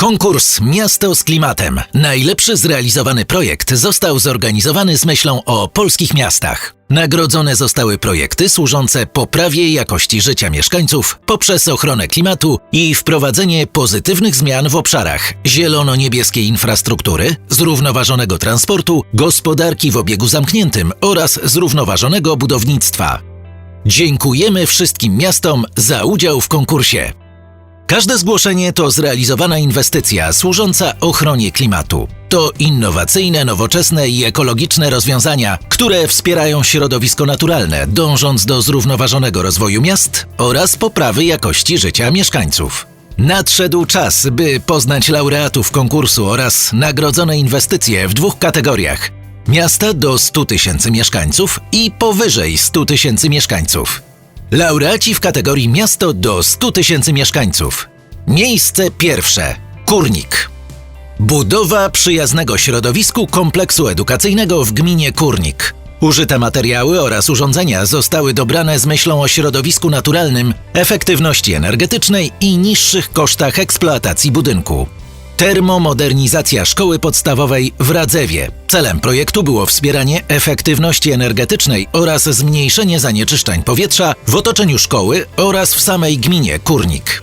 Konkurs Miasto z klimatem. Najlepszy zrealizowany projekt został zorganizowany z myślą o polskich miastach. Nagrodzone zostały projekty służące poprawie jakości życia mieszkańców poprzez ochronę klimatu i wprowadzenie pozytywnych zmian w obszarach zielono-niebieskiej infrastruktury, zrównoważonego transportu, gospodarki w obiegu zamkniętym oraz zrównoważonego budownictwa. Dziękujemy wszystkim miastom za udział w konkursie. Każde zgłoszenie to zrealizowana inwestycja służąca ochronie klimatu. To innowacyjne, nowoczesne i ekologiczne rozwiązania, które wspierają środowisko naturalne, dążąc do zrównoważonego rozwoju miast oraz poprawy jakości życia mieszkańców. Nadszedł czas, by poznać laureatów konkursu oraz nagrodzone inwestycje w dwóch kategoriach: miasta do 100 tysięcy mieszkańców i powyżej 100 tysięcy mieszkańców. Laureaci w kategorii miasto do 100 tysięcy mieszkańców. Miejsce pierwsze. Kurnik. Budowa przyjaznego środowisku kompleksu edukacyjnego w gminie Kurnik. Użyte materiały oraz urządzenia zostały dobrane z myślą o środowisku naturalnym, efektywności energetycznej i niższych kosztach eksploatacji budynku. Termomodernizacja szkoły podstawowej w Radzewie. Celem projektu było wspieranie efektywności energetycznej oraz zmniejszenie zanieczyszczeń powietrza w otoczeniu szkoły oraz w samej gminie Kurnik.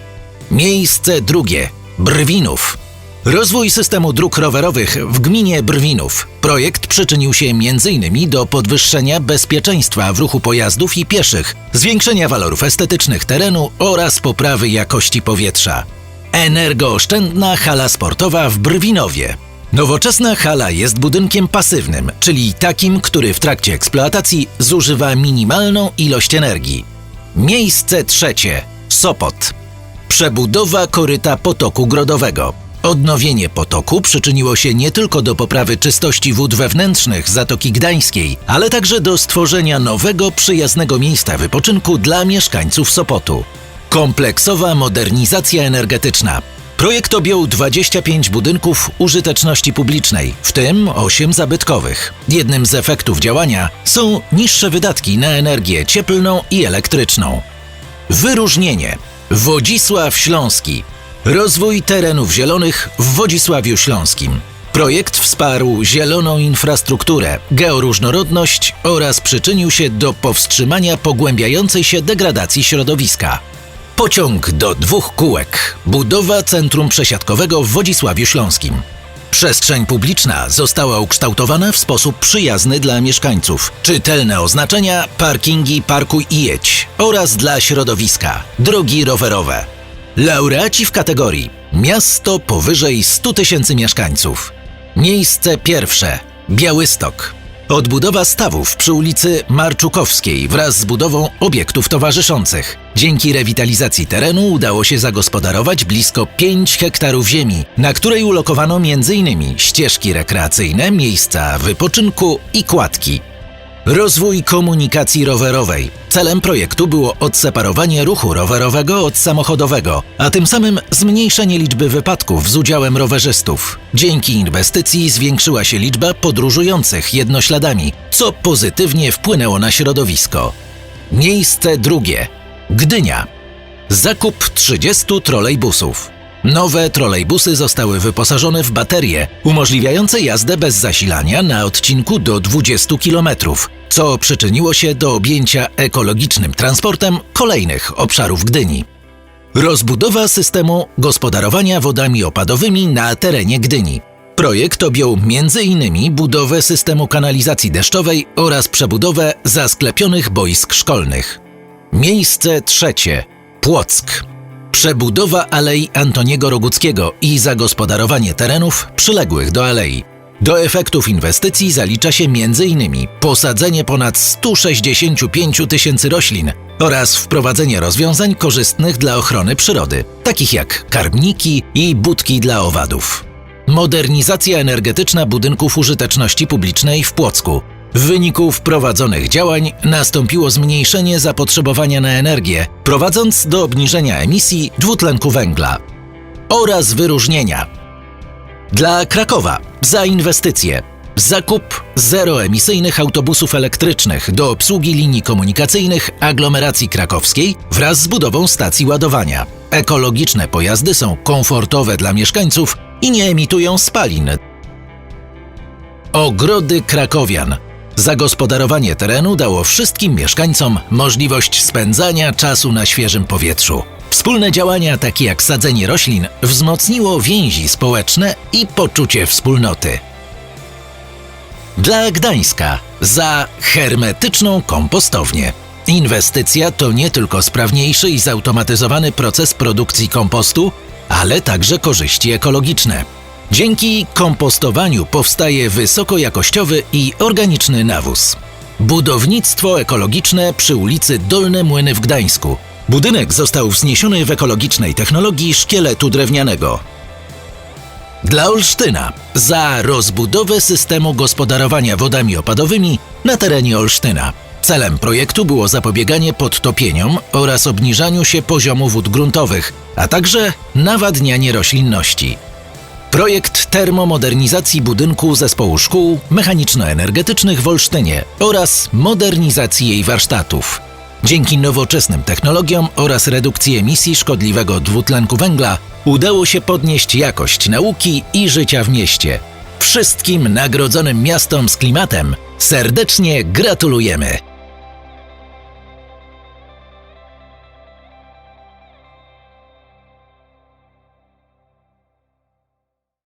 Miejsce drugie. Brwinów. Rozwój systemu dróg rowerowych w gminie Brwinów. Projekt przyczynił się m.in. do podwyższenia bezpieczeństwa w ruchu pojazdów i pieszych, zwiększenia walorów estetycznych terenu oraz poprawy jakości powietrza. Energooszczędna hala sportowa w Brwinowie. Nowoczesna hala jest budynkiem pasywnym, czyli takim, który w trakcie eksploatacji zużywa minimalną ilość energii. Miejsce trzecie. Sopot. Przebudowa koryta potoku grodowego. Odnowienie potoku przyczyniło się nie tylko do poprawy czystości wód wewnętrznych Zatoki Gdańskiej, ale także do stworzenia nowego, przyjaznego miejsca wypoczynku dla mieszkańców Sopotu. Kompleksowa modernizacja energetyczna. Projekt objął 25 budynków użyteczności publicznej, w tym 8 zabytkowych. Jednym z efektów działania są niższe wydatki na energię cieplną i elektryczną. Wyróżnienie. Wodzisław Śląski. Rozwój terenów zielonych w Wodzisławiu Śląskim. Projekt wsparł zieloną infrastrukturę, georóżnorodność oraz przyczynił się do powstrzymania pogłębiającej się degradacji środowiska. Pociąg do dwóch kółek. Budowa centrum przesiadkowego w Wodzisławiu Śląskim. Przestrzeń publiczna została ukształtowana w sposób przyjazny dla mieszkańców. Czytelne oznaczenia, parkingi, parkuj i jedź oraz dla środowiska, drogi rowerowe. Laureaci w kategorii Miasto powyżej 100 tysięcy mieszkańców. Miejsce pierwsze Białystok. Odbudowa stawów przy ulicy Marczukowskiej wraz z budową obiektów towarzyszących. Dzięki rewitalizacji terenu udało się zagospodarować blisko 5 hektarów ziemi, na której ulokowano m.in. ścieżki rekreacyjne, miejsca wypoczynku i kładki. Rozwój komunikacji rowerowej. Celem projektu było odseparowanie ruchu rowerowego od samochodowego, a tym samym zmniejszenie liczby wypadków z udziałem rowerzystów. Dzięki inwestycji zwiększyła się liczba podróżujących jednośladami, co pozytywnie wpłynęło na środowisko. Miejsce drugie. Gdynia. Zakup 30 trolejbusów. Nowe trolejbusy zostały wyposażone w baterie umożliwiające jazdę bez zasilania na odcinku do 20 km, co przyczyniło się do objęcia ekologicznym transportem kolejnych obszarów Gdyni. Rozbudowa systemu gospodarowania wodami opadowymi na terenie Gdyni. Projekt objął m.in. budowę systemu kanalizacji deszczowej oraz przebudowę zasklepionych boisk szkolnych. Miejsce trzecie. Płock. Przebudowa Alei Antoniego Roguckiego i zagospodarowanie terenów przyległych do alei. Do efektów inwestycji zalicza się m.in. posadzenie ponad 165 tysięcy roślin oraz wprowadzenie rozwiązań korzystnych dla ochrony przyrody, takich jak karmniki i budki dla owadów. Modernizacja energetyczna budynków użyteczności publicznej w Płocku. W wyniku wprowadzonych działań nastąpiło zmniejszenie zapotrzebowania na energię, prowadząc do obniżenia emisji dwutlenku węgla oraz wyróżnienia. Dla Krakowa za inwestycje Zakup zeroemisyjnych autobusów elektrycznych do obsługi linii komunikacyjnych aglomeracji krakowskiej wraz z budową stacji ładowania. Ekologiczne pojazdy są komfortowe dla mieszkańców i nie emitują spalin. Ogrody Krakowian. Zagospodarowanie terenu dało wszystkim mieszkańcom możliwość spędzania czasu na świeżym powietrzu. Wspólne działania takie jak sadzenie roślin wzmocniło więzi społeczne i poczucie wspólnoty. Dla Gdańska za hermetyczną kompostownię. Inwestycja to nie tylko sprawniejszy i zautomatyzowany proces produkcji kompostu, ale także korzyści ekologiczne. Dzięki kompostowaniu powstaje wysokojakościowy i organiczny nawóz. Budownictwo ekologiczne przy ulicy Dolne Młyny w Gdańsku. Budynek został wzniesiony w ekologicznej technologii szkieletu drewnianego. Dla Olsztyna za rozbudowę systemu gospodarowania wodami opadowymi na terenie Olsztyna. Celem projektu było zapobieganie podtopieniom oraz obniżaniu się poziomu wód gruntowych, a także nawadnianie roślinności. Projekt termomodernizacji budynku zespołu szkół mechaniczno-energetycznych w Olsztynie oraz modernizacji jej warsztatów. Dzięki nowoczesnym technologiom oraz redukcji emisji szkodliwego dwutlenku węgla udało się podnieść jakość nauki i życia w mieście. Wszystkim nagrodzonym miastom z klimatem serdecznie gratulujemy!